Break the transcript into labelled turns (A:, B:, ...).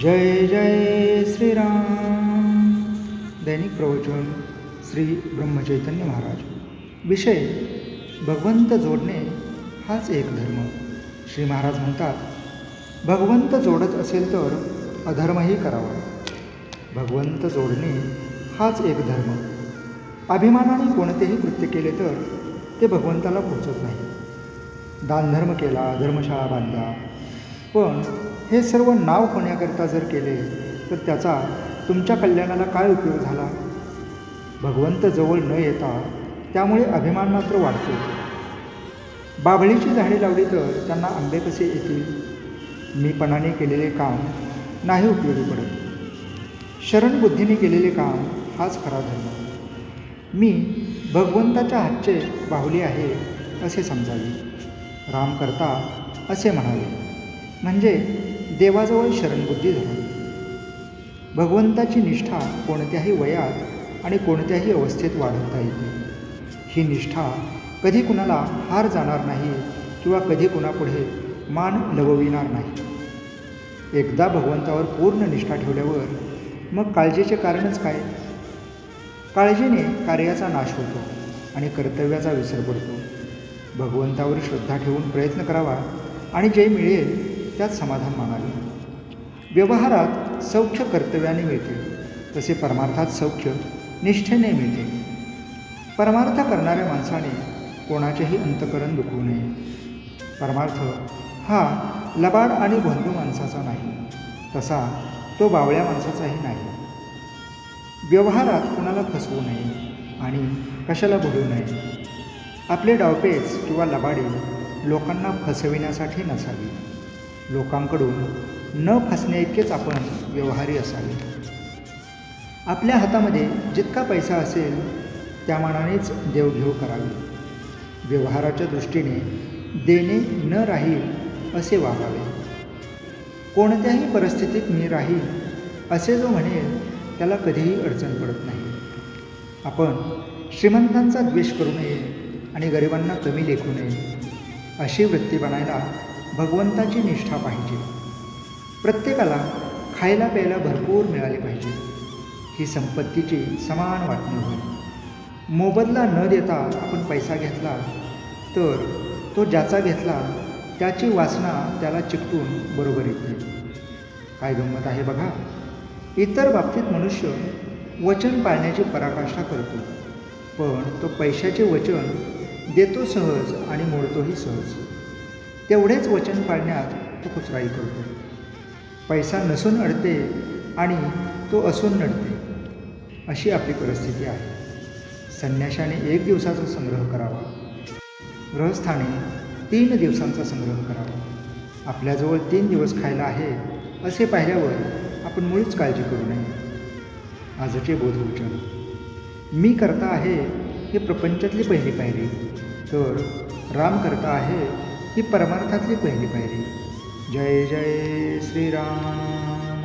A: जय जय श्रीराम. दैनिक प्रवचन श्री ब्रह्मचैतन्य महाराज. विषय भगवंत जोडणे हाच एक धर्म. श्री महाराज म्हणतात भगवंत जोडत असेल तर अधर्मही करावा. भगवंत जोडणे हाच एक धर्म. अभिमानाने कोणतेही कृत्य केले तर ते भगवंताला पोचत नाही. दानधर्म केला धर्मशाळा बांधला पण हे सर्व नाव होण्याकरता जर केले तर त्याचा तुमच्या कल्याणाला काय उपयोग झाला? भगवंत जवळ न येता त्यामुळे अभिमान मात्र वाढतो. बाभळीची झाडे लावली तर त्यांना आंबे कसे येतील? मीपणाने केलेले काम नाही उपयोगी पडत. शरणबुद्धीने केलेले काम हाच खरा धर्म. मी भगवंताच्या हातचे बाहुली आहे असे समजावे. राम करता असे म्हणावे. म्हणजे देवाजवळ शरणबुद्धी धरावी भगवंताची निष्ठा कोणत्याही वयात आणि कोणत्याही अवस्थेत वाढवता येते. ही निष्ठा कधी कुणाला हार जाणार नाही किंवा कधी कुणापुढे मान लवविणार नाही. एकदा भगवंतावर पूर्ण निष्ठा ठेवल्यावर मग काळजीचे कारणच काय? काळजीने कार्याचा नाश होतो आणि कर्तव्याचा विसर पडतो. भगवंतावर श्रद्धा ठेवून प्रयत्न करावा आणि जे मिळेल त्यात समाधान मानावे. व्यवहारात सौख्य कर्तव्याने मिळते तसे परमार्थात सौख्य निष्ठेने मिळते. परमार्थ करणाऱ्या माणसाने कोणाचेही अंतकरण दुखवू नये. परमार्थ हा लबाड आणि बंधू माणसाचा नाही तसा तो बावळ्या माणसाचाही नाही. व्यवहारात कुणाला फसवू नये आणि कशाला बोलू नये. आपले डावपेच किंवा लबाडी लोकांना फसविण्यासाठी नसावी. लोकांकडून न फसण्याइतकेच आपण व्यवहारी असावे. आपल्या हातामध्ये जितका पैसा असेल त्या मानानेच देवघेव करावी. व्यवहाराच्या दृष्टीने देणे न राहील असे वागावे. कोणत्याही परिस्थितीत मी राहील असे जो म्हणेल त्याला कधीही अडचण पडत नाही. आपण श्रीमंतांचा द्वेष करू नये आणि गरिबांना कमी लेखू नये अशी वृत्ती बनायला भगवंताची निष्ठा पाहिजे. प्रत्येकाला खायला प्यायला भरपूर मिळाले पाहिजे. ही संपत्तीची समान वाटणी होईल मोबदला न देता आपण पैसा घेतला तर तो ज्याचा घेतला त्याची वासना त्याला चिकटून बरोबर येते. काय गंमत आहे बघा? इतर बाबतीत मनुष्य वचन पाळण्याची पराकाष्ठा करतो. पण तो पैशाचे वचन देतो सहज आणि मोडतोही सहज. तेवढेच वचन पाळण्यात तो कुचराई करतो. पैसा नसून अडते आणि तो असून नडते अशी आपली परिस्थिती आहे. संन्याशाने एक दिवसाचा संग्रह करावा. ग्रहस्थाने तीन दिवसांचा संग्रह करावा. आपल्याजवळ तीन दिवस खायला आहे असे पाहिल्यावर आपण मुळीच काळजी करू नये. आजचे बोधवचन मी करता आहे हे प्रपंचातली पहिली पायरी. तर राम करता आहे ही परमार्थातली पहिली पायरी. जय जय श्रीराम.